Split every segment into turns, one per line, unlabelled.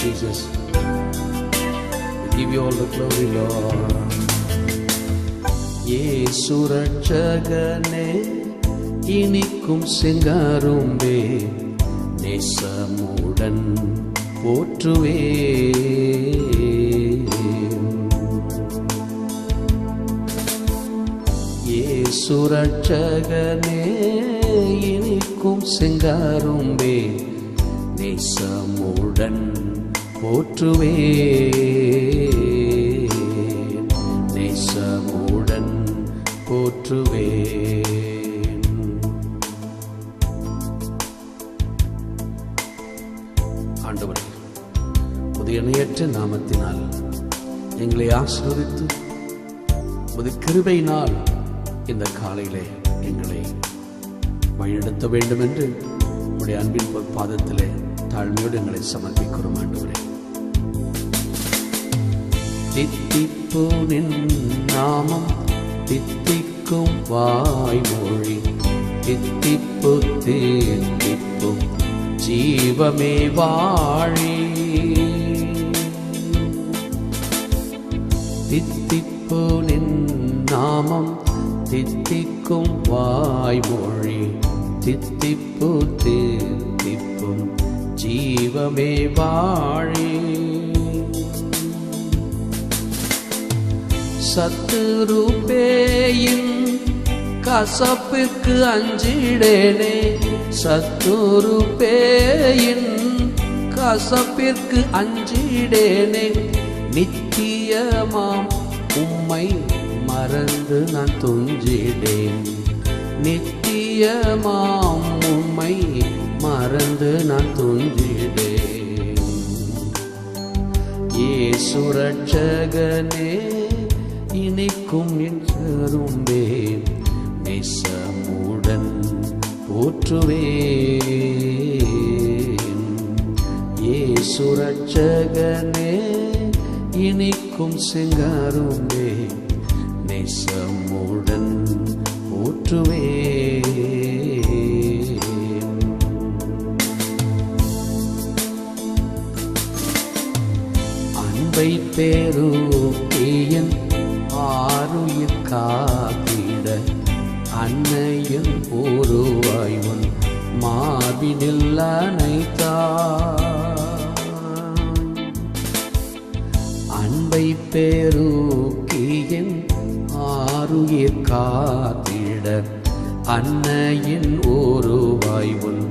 Jesus. We give you all the glory, Lord. இயேசு ரட்சகனே இனிக்கும் செங்காரும்பே நேசமுடன் போற்றுவே இயேசு ரட்சகனே இனிக்கும் செங்காரும்பே நேசமுடன் போற்றுவே நேசமுடன் போற்றுவே ஆண்டவரே புதிய இணையற்ற நாமத்தினால் எங்களை ஆசீர்வதித்து உமது கிருபையினால் இந்த காலையிலே எங்களை வழிநடத்த வேண்டும் என்று உடைய அன்பின் பாதத்திலே தாழ்மையோடு எங்களை சமர்ப்பிக்கிறோம் ஆண்டவரே. தித்திப்புனின் நாமம் தித்திக்கும் வாய்மொழி. தித்திப்பு தித்திப்பும் ஜீவமே வாழி. தித்திப்புனின் நாமம் தித்திக்கும் வாய்மொழி. தித்திப்பு தித்திப்பும் ஜீவமே வாழி. சத்துருபேயின் கசப்புக்கு அஞ்சிடேனே. சத்துருபேயின் கசப்பிற்கு அஞ்சிடேனே. நித்தியமாம் உம்மை மறந்து நான் துஞ்சிடேன். நித்தியமாம் உம்மை மறந்து நான் துஞ்சிடேன். ஏ சுரட்சகனே இணைக்கும் என் நேசமுடன் போற்றுவேன். இயேசு ரட்சகனே இனிக்கும் செங்காரும்பே நேசமுடன் போற்றுவேன். அன்பை பேருக்கியன் ஆருயிர் காத்திட அன்னையின் ஒருவாய்வன் மார்பினில் அனைத்தா அன்பை பேருக்கியன் ஆருயிர் காத்திட அன்னையின் ஒருவாய்வன்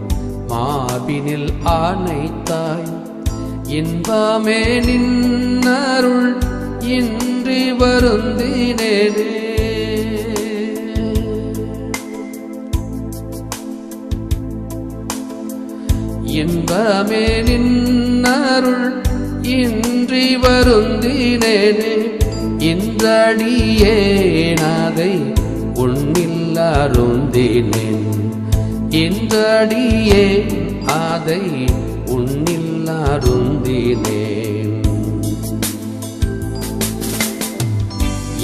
மார்பினில் அனைத்தாய் இன்பமே நின்னருள் இன் இன்றி வருந்தினேனே. இன்பமே நின்னருள் இன்றி வருந்தினேனே. இன்றடியேனதை உன்னில் அருந்தினேன். இன்றடியே அதை உன்னில்லாருந்தினேன்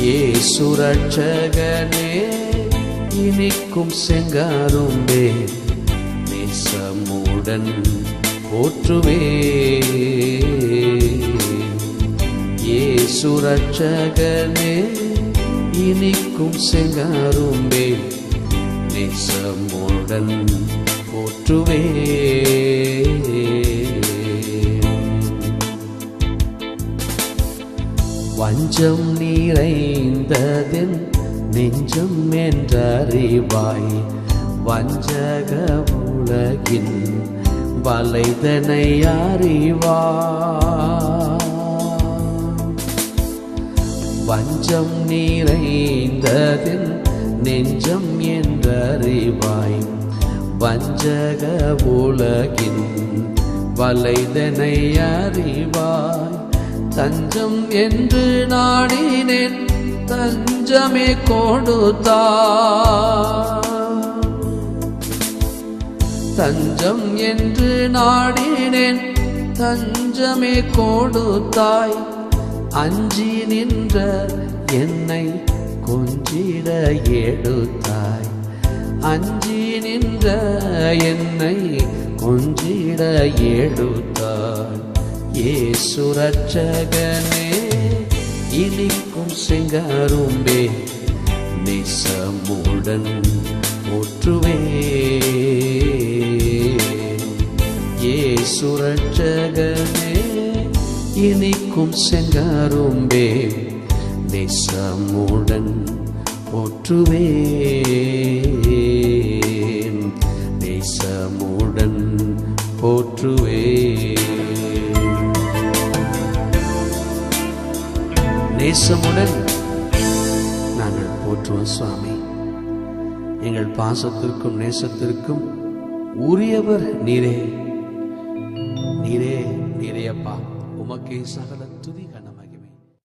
அருந்தினேன் இயேசு இனிக்கும் செங்காரும்பே நேசமுடன் போற்றுவே. இயேசு ரட்சகனே இனிக்கும் செங்காரும்பே நேசமுடன் போற்றுவே. வஞ்சம் நிறைந்ததின் நெஞ்சம் என்றறிவாய். வஞ்சக உலகின் வலைதனை அறிவாய். வஞ்சம் நிறைந்ததின் நெஞ்சம் என்றறிவாய். வஞ்சக உலகின் வலைதனை அறிவாய். தஞ்சம் என்று நாடினேன் தஞ்சமே கொடுத்தா. தஞ்சம் என்று நாடினேன் தஞ்சமே கொடுத்தாய். அஞ்சி நின்ற என்னை கொஞ்சிட எடுத்தாய். அஞ்சி நின்ற என்னை கொஞ்சிட எடுத்தாய். இயேசு ரட்சகனே இனிக்கும் சிங்காரும்பே நிசமுடன் போற்றுவே இயேசு இனிக்கும் செங்காரும்பே நிசமுடன் போற்றுவேன். நிசமுடன் போற்றுவே நேசமுடன் நாங்கள் போற்றுவோம் சுவாமி. எங்கள் பாசத்திற்கும் நேசத்திற்கும் உரியவர் நீரே. நீரே நீரே அப்பா. உமக்கே சகல